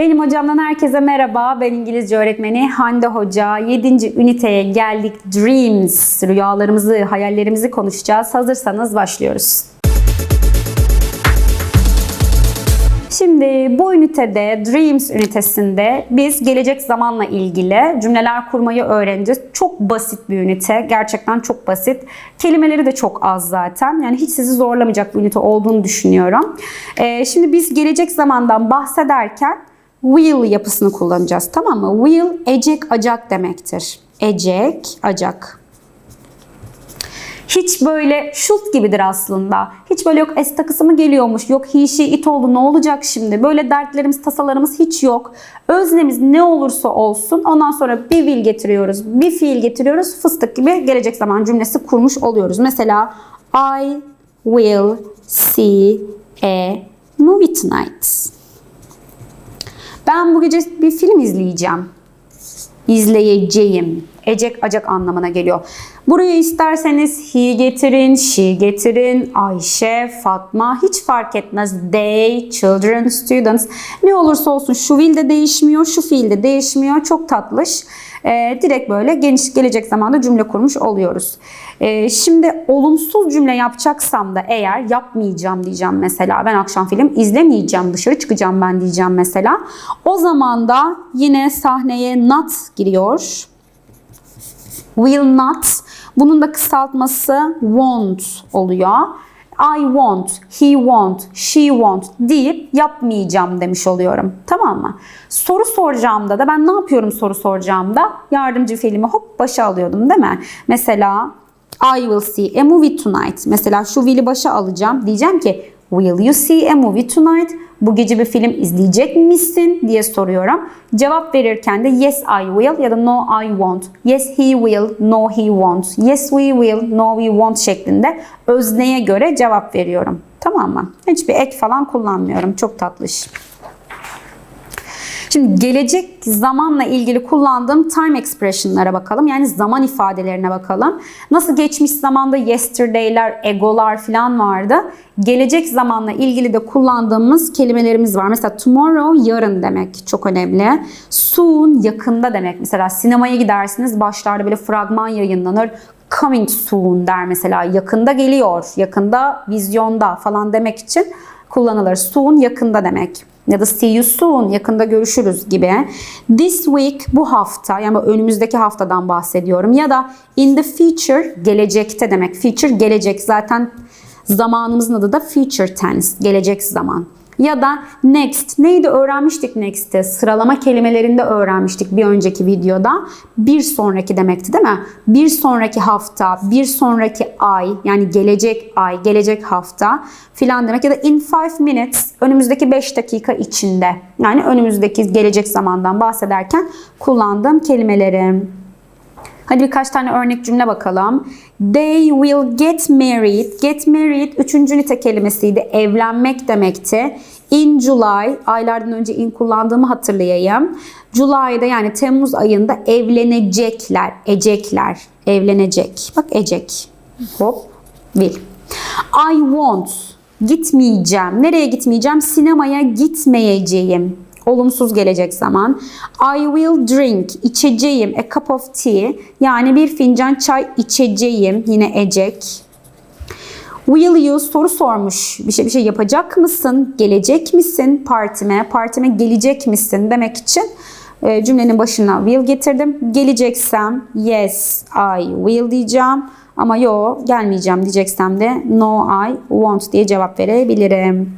Benim hocamdan herkese merhaba. Ben İngilizce öğretmeni Hande Hoca. 7. üniteye geldik. Dreams, rüyalarımızı, hayallerimizi konuşacağız. Hazırsanız başlıyoruz. Şimdi bu ünitede, Dreams ünitesinde biz gelecek zamanla ilgili cümleler kurmayı öğreneceğiz. Çok basit bir ünite. Gerçekten çok basit. Kelimeleri de çok az zaten. Yani hiç sizi zorlamayacak bir ünite olduğunu düşünüyorum. Ee, şimdi biz gelecek zamandan bahsederken will yapısını kullanacağız. Tamam mı? Will ecek acak demektir. Ecek acak. Hiç böyle şut gibidir aslında. Hiç böyle yok es takısı mı geliyormuş, yok she it oldu ne olacak şimdi? Böyle dertlerimiz, tasalarımız hiç yok. Öznemiz ne olursa olsun ondan sonra bir will getiriyoruz, bir fiil getiriyoruz. Fıstık gibi gelecek zaman cümlesi kurmuş oluyoruz. Mesela I will see a movie tonight. Ben bu gece bir film izleyeceğim. İzleyeceğim. Ecek acak anlamına geliyor. Buraya isterseniz he getirin, she getirin, Ayşe, Fatma hiç fark etmez. They, children, students ne olursa olsun şu will de değişmiyor, şu fiil de değişmiyor. Çok tatlış. Ee, direkt böyle geniş gelecek zamanda cümle kurmuş oluyoruz. Ee, şimdi olumsuz cümle yapacaksam da eğer yapmayacağım diyeceğim mesela. Ben akşam film izlemeyeceğim, dışarı çıkacağım ben diyeceğim mesela. O zaman da yine sahneye not giriyor. Will not. Bunun da kısaltması won't oluyor. I won't, he won't, she won't deyip yapmayacağım demiş oluyorum. Tamam mı? Soru soracağımda da ben ne yapıyorum soru soracağımda? Yardımcı fiilimi hop başa alıyordum değil mi? Mesela I will see a movie tonight. Mesela şu will'i başa alacağım. Diyeceğim ki Will you see a movie tonight? Bu gece bir film izleyecek misin diye soruyorum. Cevap verirken de yes I will ya da no I won't. Yes he will, no he won't. Yes we will, no we won't şeklinde özneye göre cevap veriyorum. Tamam mı? Hiçbir ek falan kullanmıyorum. Çok tatlış. Şimdi gelecek zamanla ilgili kullandığım time expression'lara bakalım. Yani zaman ifadelerine bakalım. Nasıl geçmiş zamanda yesterday'ler, egolar falan vardı. Gelecek zamanla ilgili de kullandığımız kelimelerimiz var. Mesela tomorrow yarın demek çok önemli. Soon yakında demek. Mesela sinemaya gidersiniz başlarda böyle fragman yayınlanır coming soon der mesela yakında geliyor, yakında vizyonda falan demek için kullanılır. Soon yakında demek ya da see you soon yakında görüşürüz gibi. This week bu hafta yani önümüzdeki haftadan bahsediyorum ya da in the future gelecekte demek. Future gelecek zaten zamanımızın adı da future tense gelecek zaman. Ya da next. Neydi öğrenmiştik next'i? Sıralama kelimelerinde öğrenmiştik bir önceki videoda. Bir sonraki demekti değil mi? Bir sonraki hafta, bir sonraki ay yani gelecek ay, gelecek hafta filan demek. Ya da in five minutes önümüzdeki 5 dakika içinde. Yani önümüzdeki gelecek zamandan bahsederken kullandığım kelimelerim. Hadi birkaç tane örnek cümle bakalım. They will get married. Get married üçüncü nite kelimesiydi. Evlenmek demekti. In July, aylardan önce in kullandığımı hatırlayayım. July'da yani Temmuz ayında evlenecekler. Ecekler. Evlenecek. Bak ecek. Hop. Will. I won't. Gitmeyeceğim. Nereye gitmeyeceğim? Sinemaya gitmeyeceğim olumsuz gelecek zaman. I will drink, içeceğim, a cup of tea. Yani bir fincan çay içeceğim, yine ecek. Will you soru sormuş. Bir şey bir şey yapacak mısın? Gelecek misin partime? Partime gelecek misin demek için e, cümlenin başına will getirdim. Geleceksem yes I will diyeceğim. Ama yo gelmeyeceğim diyeceksem de no I won't diye cevap verebilirim.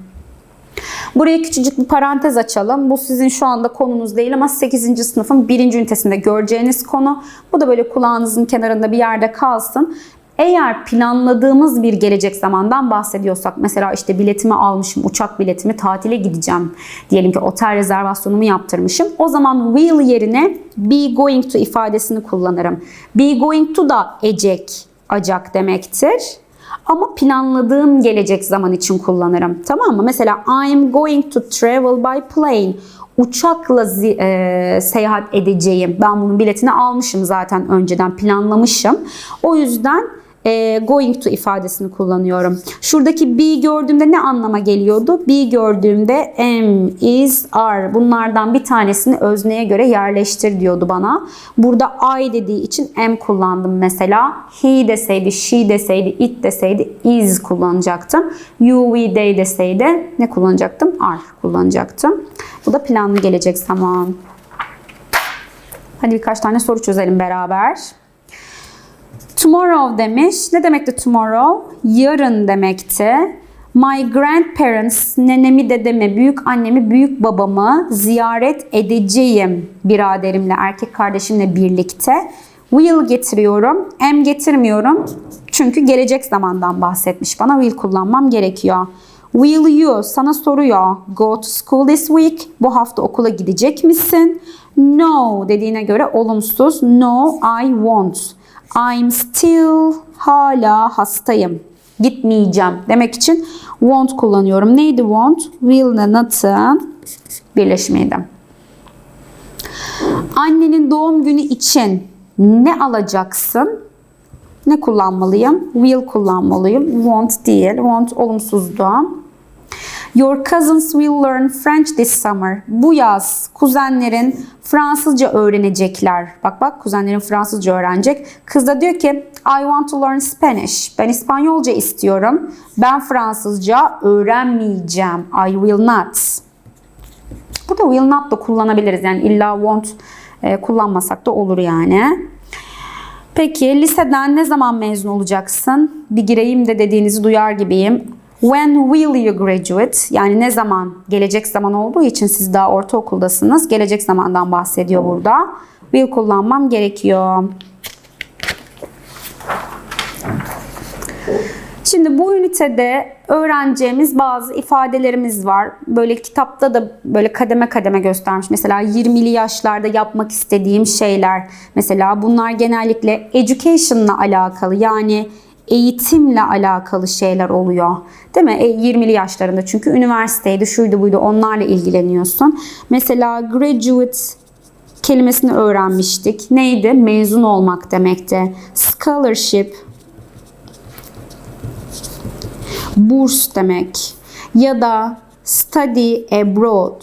Buraya küçücük bir parantez açalım. Bu sizin şu anda konunuz değil ama 8. sınıfın 1. ünitesinde göreceğiniz konu. Bu da böyle kulağınızın kenarında bir yerde kalsın. Eğer planladığımız bir gelecek zamandan bahsediyorsak mesela işte biletimi almışım, uçak biletimi tatile gideceğim. Diyelim ki otel rezervasyonumu yaptırmışım. O zaman will yerine be going to ifadesini kullanırım. Be going to da ecek, acak demektir. Ama planladığım gelecek zaman için kullanırım. Tamam mı? Mesela I'm going to travel by plane. Uçakla e, seyahat edeceğim. Ben bunun biletini almışım zaten önceden planlamışım. O yüzden e, going to ifadesini kullanıyorum. Şuradaki be gördüğümde ne anlama geliyordu? Be gördüğümde am, is, are bunlardan bir tanesini özneye göre yerleştir diyordu bana. Burada I dediği için am kullandım mesela. He deseydi, she deseydi, it deseydi is kullanacaktım. You, we, they deseydi ne kullanacaktım? Are kullanacaktım. Bu da planlı gelecek zaman. Hadi birkaç tane soru çözelim beraber. Tomorrow demiş. Ne demekti tomorrow? Yarın demekti. My grandparents, nenemi, dedemi, büyük annemi, büyük babamı ziyaret edeceğim biraderimle, erkek kardeşimle birlikte. Will getiriyorum. Am getirmiyorum. Çünkü gelecek zamandan bahsetmiş bana. Will kullanmam gerekiyor. Will you sana soruyor. Go to school this week. Bu hafta okula gidecek misin? No dediğine göre olumsuz. No, I won't. I'm still hala hastayım. Gitmeyeceğim demek için won't kullanıyorum. Neydi won't? Will ile not'ın birleşimiydi. Annenin doğum günü için ne alacaksın? Ne kullanmalıyım? Will kullanmalıyım. Won't değil. Won't olumsuzdu. Your cousins will learn French this summer. Bu yaz kuzenlerin Fransızca öğrenecekler. Bak bak kuzenlerin Fransızca öğrenecek. Kız da diyor ki I want to learn Spanish. Ben İspanyolca istiyorum. Ben Fransızca öğrenmeyeceğim. I will not. Burada will not da kullanabiliriz. Yani illa won't e, kullanmasak da olur yani. Peki liseden ne zaman mezun olacaksın? Bir gireyim de dediğinizi duyar gibiyim. When will you graduate? Yani ne zaman? Gelecek zaman olduğu için siz daha ortaokuldasınız. Gelecek zamandan bahsediyor burada. Will kullanmam gerekiyor. Şimdi bu ünitede öğreneceğimiz bazı ifadelerimiz var. Böyle kitapta da böyle kademe kademe göstermiş. Mesela 20'li yaşlarda yapmak istediğim şeyler. Mesela bunlar genellikle education'la alakalı. Yani eğitimle alakalı şeyler oluyor. Değil mi? E, 20'li yaşlarında çünkü üniversiteydi, şuydu buydu onlarla ilgileniyorsun. Mesela graduate kelimesini öğrenmiştik. Neydi? Mezun olmak demekti. Scholarship burs demek ya da study abroad.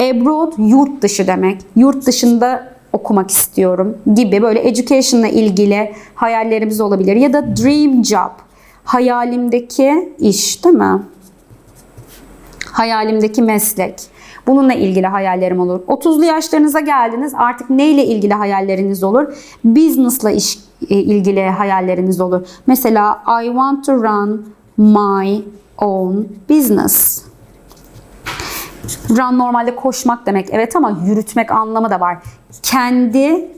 Abroad yurt dışı demek. Yurt dışında okumak istiyorum gibi böyle education'la ilgili hayallerimiz olabilir. Ya da dream job. Hayalimdeki iş değil mi? Hayalimdeki meslek. Bununla ilgili hayallerim olur. 30'lu yaşlarınıza geldiniz. Artık neyle ilgili hayalleriniz olur? Business'la iş, e, ilgili hayalleriniz olur. Mesela I want to run my own business. Run normalde koşmak demek evet ama yürütmek anlamı da var. Kendi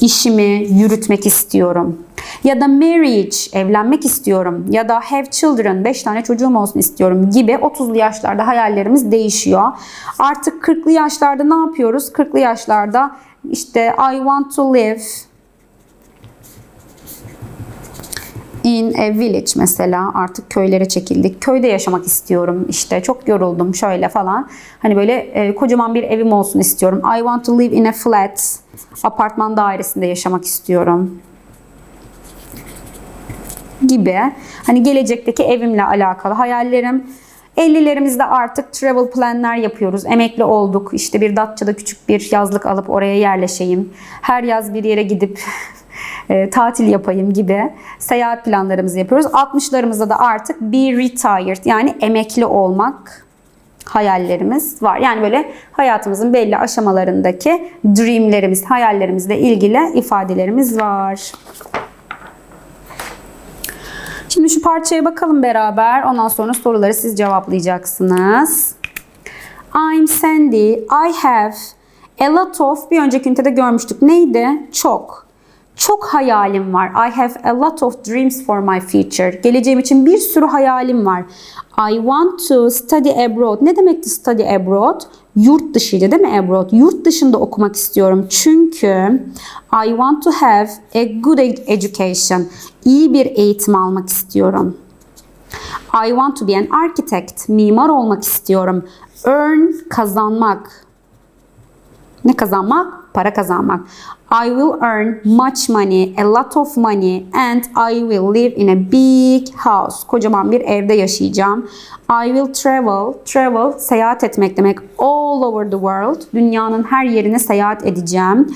işimi yürütmek istiyorum. Ya da marriage, evlenmek istiyorum. Ya da have children, 5 tane çocuğum olsun istiyorum gibi 30'lu yaşlarda hayallerimiz değişiyor. Artık 40'lı yaşlarda ne yapıyoruz? 40'lı yaşlarda işte I want to live in a village mesela artık köylere çekildik. Köyde yaşamak istiyorum işte çok yoruldum şöyle falan. Hani böyle e, kocaman bir evim olsun istiyorum. I want to live in a flat. Apartman dairesinde yaşamak istiyorum gibi hani gelecekteki evimle alakalı hayallerim 50'lerimizde artık travel planlar yapıyoruz. Emekli olduk. İşte bir Datça'da küçük bir yazlık alıp oraya yerleşeyim. Her yaz bir yere gidip e, tatil yapayım gibi seyahat planlarımızı yapıyoruz. 60'larımızda da artık be retired yani emekli olmak hayallerimiz var. Yani böyle hayatımızın belli aşamalarındaki dreamlerimiz, hayallerimizle ilgili ifadelerimiz var. Şimdi şu parçaya bakalım beraber. Ondan sonra soruları siz cevaplayacaksınız. I'm Sandy. I have a lot of bir önceki ünitede görmüştük. Neydi? Çok. Çok hayalim var. I have a lot of dreams for my future. Geleceğim için bir sürü hayalim var. I want to study abroad. Ne demekti study abroad? Yurt dışıydı değil mi abroad? Yurt dışında okumak istiyorum. Çünkü I want to have a good education. İyi bir eğitim almak istiyorum. I want to be an architect. Mimar olmak istiyorum. Earn kazanmak. Ne kazanmak? Para kazanmak. I will earn much money, a lot of money and I will live in a big house. Kocaman bir evde yaşayacağım. I will travel, travel seyahat etmek demek. All over the world, dünyanın her yerine seyahat edeceğim.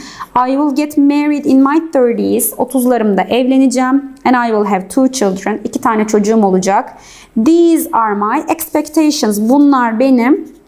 I will get married in my 30s, 30'larımda evleneceğim. And I will have two children, iki tane çocuğum olacak. These are my expectations. Bunlar benim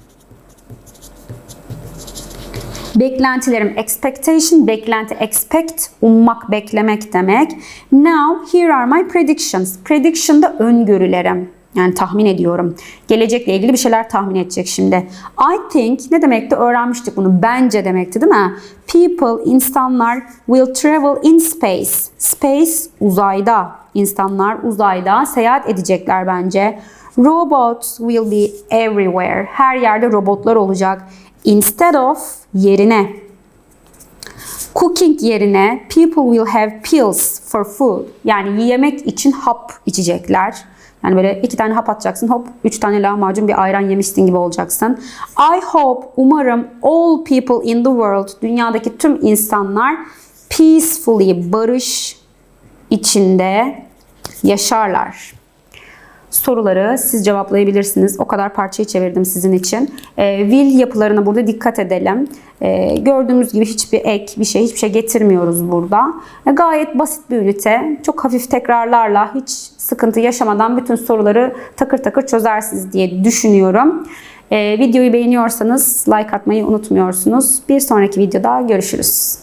Beklentilerim expectation, beklenti expect, ummak, beklemek demek. Now here are my predictions. Prediction da öngörülerim. Yani tahmin ediyorum. Gelecekle ilgili bir şeyler tahmin edecek şimdi. I think ne demekti? Öğrenmiştik bunu. Bence demekti değil mi? People, insanlar will travel in space. Space uzayda. İnsanlar uzayda seyahat edecekler bence. Robots will be everywhere. Her yerde robotlar olacak. Instead of yerine cooking yerine people will have pills for food. Yani yemek için hap içecekler. Yani böyle iki tane hap atacaksın hop üç tane lahmacun bir ayran yemişsin gibi olacaksın. I hope umarım all people in the world dünyadaki tüm insanlar peacefully barış içinde yaşarlar soruları siz cevaplayabilirsiniz. O kadar parçayı çevirdim sizin için. E, will yapılarına burada dikkat edelim. E, gördüğümüz gibi hiçbir ek, bir şey, hiçbir şey getirmiyoruz burada. E, gayet basit bir ünite. Çok hafif tekrarlarla hiç sıkıntı yaşamadan bütün soruları takır takır çözersiniz diye düşünüyorum. E, videoyu beğeniyorsanız like atmayı unutmuyorsunuz. Bir sonraki videoda görüşürüz.